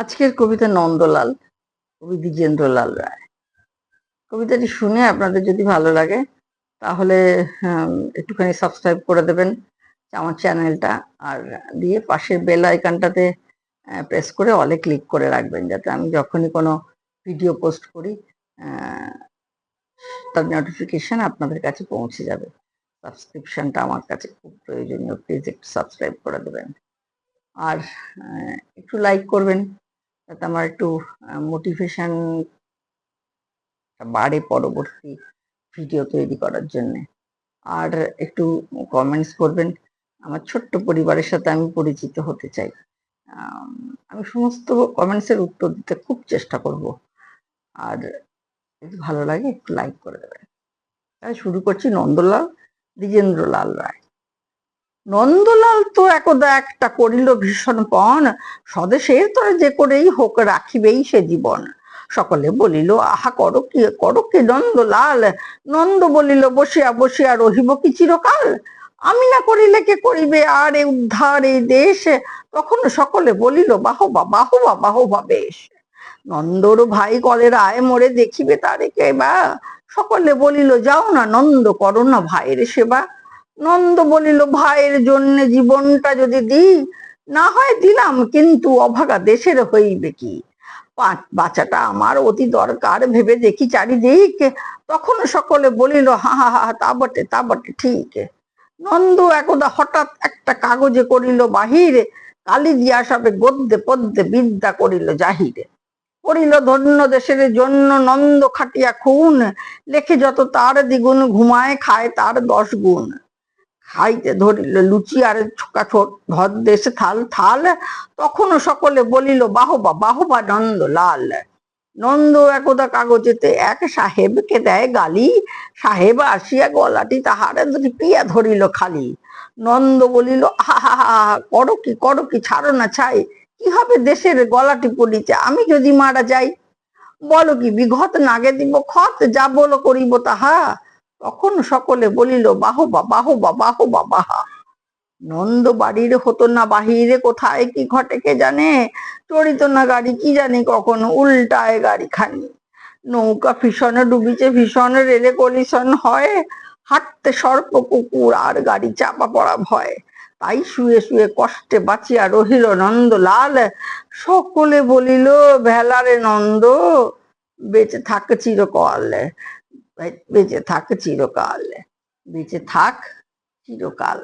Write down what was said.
আজকের কবিতা নন্দলাল, কবি দ্বিজেন্দ্রলাল রায়। কবিতাটি শুনে আপনাদের যদি ভালো লাগে, তাহলে একটুখানি সাবস্ক্রাইব করে দেবেন আমার চ্যানেলটা আর দিয়ে পাশের বেল আইকনটাতে প্রেস করে অলে ক্লিক করে রাখবেন, যাতে আমি যখনই কোনো ভিডিও পোস্ট করি তার নোটিফিকেশন আপনাদের কাছে পৌঁছে যাবে। সাবস্ক্রিপশানটা আমার কাছে খুব প্রয়োজনীয় প্লিজ একটু সাবস্ক্রাইব করে দেবেন। আর একটু লাইক করবেন। যাতে আমার একটু মোটিভেশন বাড়ে পরবর্তী ভিডিও তৈরি করার জন্যে। আর একটু কমেন্টস করবেন, আমার ছোট্ট পরিবারের সাথে আমি পরিচিত হতে চাই। আমি সমস্ত কমেন্টসের উত্তর দিতে খুব চেষ্টা করব। আর যদি ভালো লাগে, একটু লাইক করে দেবেন। তাহলে শুরু করছি নন্দলাল, দ্বিজেন্দ্রলাল রায়। নন্দলাল তো একদা একটা করিল ভীষণ পণ, স্বদেশের তরে যে করেই হোক রাখিবেই সে জীবন। সকলে বলিল, আহা, করো কি করো কি নন্দলাল? নন্দ বলিল, বসিয়া বসিয়া রহিব কি চিরকাল? আমি না করিলে কে করিবে? আর এ উদ্ধার এই দেশ? তখন সকলে বলিল, বাহবা বাহবা বাহবা বেশ। নন্দর ভাই কলের আয় মরে দেখিবে তারে কে বা? সকলে বলিল, যাও না নন্দ, করো না ভাইয়ের সেবা। নন্দ বলিল, ভাইয়ের জন্য জীবনটা যদি দিই, না হয় দিলাম, কিন্তু অভাগা দেশের হইবে কি? বাচ্চাটা আমার অতি দরকার, ভেবে দেখি চারিদিক। তখন সকলে বলিল হা হা হা, তা বটে তা বটে, ঠিক। নন্দ একদা হঠাৎ একটা কাগজে করিল বাহিরে, কালি দিয়া সবে গদ্যে পদ্যে বিদ্যা করিল জাহিরে। করিল, ধন্য দেশের জন্য নন্দ খাটিয়া খুন, লেখে যত তার দ্বিগুণ, ঘুমায়, খায় তার দশ গুণ। খাইতে ধরিল লুচি আর ছোকা ছোট ভর দেশে থাল থাল। তখনও সকলে বলিল, বাহবা বাহবা নন্দ লাল। নন্দ একদা কাগজেতে এক সাহেবকে দেয় গালি। সাহেব আসিয়া গলাটি তাহারে পিয়া ধরিল খালি। নন্দ বলিল হা হা হা করো কি করো কি, ছাড়ো না ছাই। কি হবে দেশের গলাটি পড়িতে? আমি যদি মারা যাই, বলো কি, বিঘত নাগে দিব খত যা বলো করিব তাহা? তখন সকলে বলিল, বাহবা বাহবা বাহবা, বাহা। নন্দ বাড়ির হতো না বাহিরে, কোথায় কি ঘটে কে জানে? চড়িত না গাড়ি কি জানি কখন? উল্টায় গাড়ি খানি নৌকা ভীষণে ডুবিছে, ভীষণ রেলে কলিশন হয়। হাঁটতে সর্প কুকুর, আর গাড়ি চাপা পড়া ভয়। তাই শুয়ে শুয়ে কষ্টে বাঁচিয়া রহিল নন্দলাল। সকলে বলিল ভেলারে নন্দ, বেঁচে থাক চিরকাল। বেঁচে থাক চিরকাল বেঁচে থাক চিরকাল